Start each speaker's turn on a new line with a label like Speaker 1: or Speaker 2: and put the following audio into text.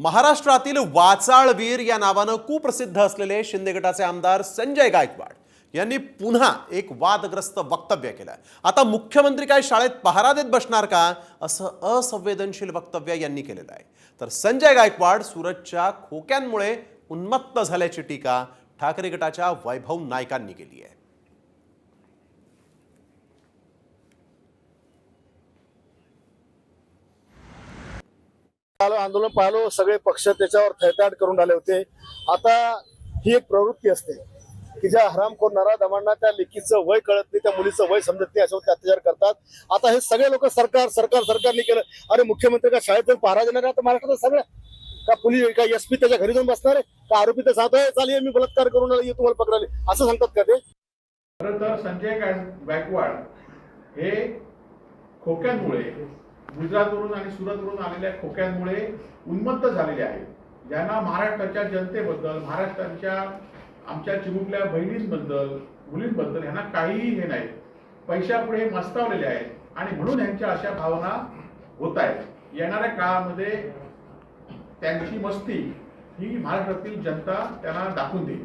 Speaker 1: महाराष्ट्रातील वाचाळवीर या नावानं कुप्रसिद्ध असलेले शिंदे गटाचे आमदार संजय गायकवाड यांनी पुन्हा एक वादग्रस्त वक्तव्य केलं. आता मुख्यमंत्री काय शाळेत पहारा देत बसणार का असं असंवेदनशील वक्तव्य यांनी केलेलं आहे. तर संजय गायकवाड सुरतच्या खोक्यांमुळे उन्मत्त झाल्याची टीका ठाकरे गटाच्या वैभव नायकांनी केली आहे
Speaker 2: आलो आंदोलन पाहिलो सगळे पक्ष त्याच्यावर थैताट करून आले होते. आता ही एक प्रवृत्ती असते की ज्या हरामखोर नराधमांना त्या लेकीचं वय कळत नाही त्या मुलीचं वय समजत नाही अशावर अत्याचार करतात. आता हे सगळे लोक सरकार सरकार सरकारने केलं. अरे मुख्यमंत्री का शाळेत जाऊन पहारा देणार आता महाराष्ट्रात सगळं का पोलीस का एसपी त्याच्या घरी जाऊन बसणार आहे? का आरोपी तर सांगतोय चालेल मी बलात्कार करून आलो, तुम्हाला पकडले असं सांगतात का ते?
Speaker 3: खरं तर संजय गायकवाड हे खोक्यांमुळे गुजरातवरून आणि सुरतवरून आलेल्या खोक्यांमुळे उन्मत्त झालेले आहेत. ज्यांना महाराष्ट्राच्या जनतेबद्दल महाराष्ट्राच्या आमच्या चिमुकल्या बहिणींबद्दल मुलींबद्दल ह्यांना काहीही हे नाही. पैशापुढे मस्तावलेले आहेत आणि म्हणून ह्यांच्या अशा भावना होत आहेत. येणाऱ्या काळामध्ये त्यांची मस्ती ही महाराष्ट्रातील जनता त्यांना दाखवून देईल.